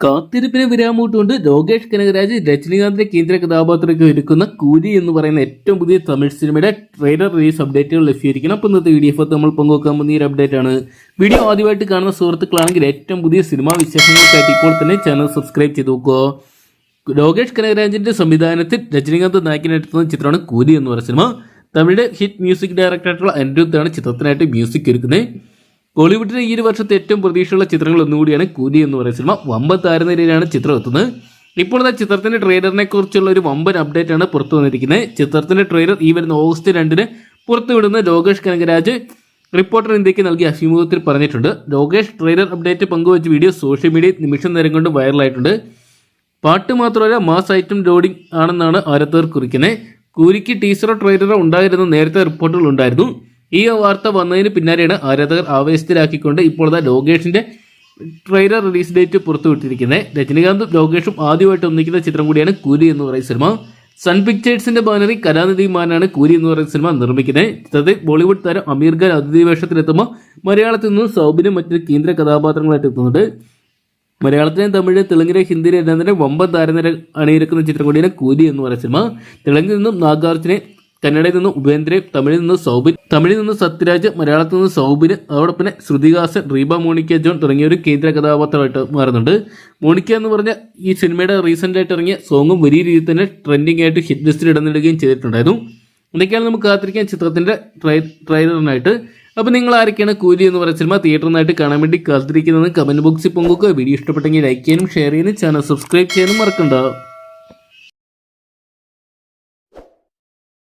കാത്തിരിപ്പിന് വിരാമൂട്ടുകൊണ്ട് ലോകേഷ് കനകരാജ് രജനീകാന്തിന്റെ കേന്ദ്ര കഥാപാത്രമൊക്കെ ഒരുക്കുന്ന കൂലി എന്ന് പറയുന്ന ഏറ്റവും പുതിയ തമിഴ് സിനിമയുടെ ട്രെയിലർ റിലീസ് അപ്ഡേറ്റുകൾ ലഭ്യമായിരിക്കണം. അപ്പോൾ ഇന്നത്തെ വീഡിയോ നമ്മൾ പങ്കുവെക്കാൻ പോകുന്ന ഒരു അപ്ഡേറ്റ് ആണ്. വീഡിയോ ആദ്യമായിട്ട് കാണുന്ന സുഹൃത്തുക്കളാണെങ്കിൽ ഏറ്റവും പുതിയ സിനിമാ വിശേഷങ്ങൾക്കായിട്ട് ഇപ്പോൾ തന്നെ ചാനൽ സബ്സ്ക്രൈബ് ചെയ്ത് നോക്കുക. ലോകേഷ് കനകരാജിന്റെ സംവിധാനത്തിൽ രജനീകാന്ത് നായകനെത്തുന്ന ചിത്രമാണ് കൂലി എന്ന് പറയുന്ന സിനിമ. തമിഴ് ഹിറ്റ് മ്യൂസിക് ഡയറക്ടറായിട്ടുള്ള അനിരുദ്ധാണ് ചിത്രത്തിനായിട്ട് മ്യൂസിക് ഒരുക്കുന്നത്. ബോളിവുഡിലെ ഈ ഒരു വർഷത്തെ ഏറ്റവും പ്രതീക്ഷയുള്ള ചിത്രങ്ങൾ ഒന്നുകൂടിയാണ് കൂലി എന്ന് പറയുന്ന സിനിമ. വമ്പൻ താരനിരയിലാണ് ചിത്രം എത്തുന്നത്. ഇപ്പോൾ ഇതാ ചിത്രത്തിന്റെ ട്രെയിലറിനെ കുറിച്ചുള്ള ഒരു വമ്പൻ അപ്ഡേറ്റ് ആണ് പുറത്തു വന്നിരിക്കുന്നത്. ചിത്രത്തിന്റെ ട്രെയിലർ ഈ വരുന്ന ഓഗസ്റ്റ് രണ്ടിന് പുറത്തുവിടുന്ന ലോകേഷ് കനകരാജ് റിപ്പോർട്ടർ ഇന്ത്യയ്ക്ക് നൽകിയ അഭിമുഖത്തിൽ പറഞ്ഞിട്ടുണ്ട്. ലോകേഷ് ട്രെയിലർ അപ്ഡേറ്റ് പങ്കുവച്ച വീഡിയോ സോഷ്യൽ മീഡിയയിൽ നിമിഷം നേരം കൊണ്ട് വൈറലായിട്ടുണ്ട് പാട്ട് മാത്രമല്ല മാസ് ഐറ്റം ലോഡിംഗ് ആണെന്നാണ് ആരത്തവർ കുറിക്കുന്നത്. കൂലിക്ക് ടീസറോ ട്രെയിലറോ ഉണ്ടായിരുന്ന നേരത്തെ റിപ്പോർട്ടുകൾ ഉണ്ടായിരുന്നു. ഈ വാർത്ത വന്നതിന് പിന്നാലെയാണ് ആരാധകർ ആവേശത്തിലാക്കിക്കൊണ്ട് ഇപ്പോൾ ദാ ലോകേഷിന്റെ ട്രെയിലർ റിലീസ് ഡേറ്റ് പുറത്തുവിട്ടിരിക്കുന്നത്. രജനീകാന്തും ലോകേഷും ആദ്യമായിട്ട് ഒന്നിക്കുന്ന ചിത്രം കൂടിയാണ് കൂലി എന്ന് പറയുന്ന സിനിമ. സൺ പിക്ചേഴ്സിന്റെ ബാനറിൽ കലാനിധിമാനാണ് കൂലി എന്ന് പറയുന്ന സിനിമ നിർമ്മിക്കുന്നത്. ചിത്രത്തിൽ ബോളിവുഡ് താരം അമീർ ഖാൻ അതിഥി വേഷത്തിലെത്തുമ്പോൾ മലയാളത്തിൽ നിന്നും സൗബിനും മറ്റൊരു കേന്ദ്ര കഥാപാത്രങ്ങളായിട്ട് എത്തുന്നുണ്ട്. മലയാളത്തിലെ തമിഴ് തെലുങ്കിലെ ഹിന്ദിയിലെ എല്ലാം തന്നെ വമ്പൻ താരനിര അണിയിരക്കുന്ന ചിത്രം കൂടിയാണ് കൂലി എന്ന് പറയുന്ന സിനിമ. തെലുങ്കിൽ നിന്നും നാഗാർജുനെ കന്നഡയിൽ നിന്ന് ഉപേന്ദ്രൻ തമിഴിൽ നിന്ന് സൗബിൻ തമിഴിൽ നിന്ന് സത്യരാജ് മലയാളത്തിൽ നിന്ന് സൗബിന് അതോടൊപ്പം ശ്രുതികാസൻ റീബ മോണിക്ക ജോൺ തുടങ്ങിയ ഒരു കേന്ദ്ര കഥാപാത്രമായിട്ട് മാറുന്നുണ്ട്. മോണിക്ക എന്ന് പറഞ്ഞ ഈ സിനിമയുടെ റീസെന്റ് ആയിട്ട് ഇറങ്ങിയ സോങ്ങും വലിയ രീതിയിൽ തന്നെ ട്രെൻഡിങ് ആയിട്ട് ഹിറ്റ് ലിസ്റ്റിൽ ഇടന്നിടുകയും ചെയ്തിട്ടുണ്ടായിരുന്നു. ഇതൊക്കെയാണ് നമുക്ക് കാത്തിരിക്കാൻ ചിത്രത്തിന്റെ ട്രൈ ട്രെയിലറിനായിട്ട് അപ്പോൾ നിങ്ങൾ ആരൊക്കെയാണ് കൂലി എന്ന് പറയുന്ന സിനിമ തിയേറ്ററിനായിട്ട് കാണാൻ വേണ്ടി കാത്തിരിക്കുന്നത് കമന്റ് ബോക്സിൽ പങ്കുവെക്കുക. വീഡിയോ ഇഷ്ടപ്പെട്ടെങ്കിൽ ലൈക്ക് ചെയ്യാനും ഷെയർ ചെയ്യാനും ചാനൽ സബ്സ്ക്രൈബ് ചെയ്യാനും മറക്കണ്ട.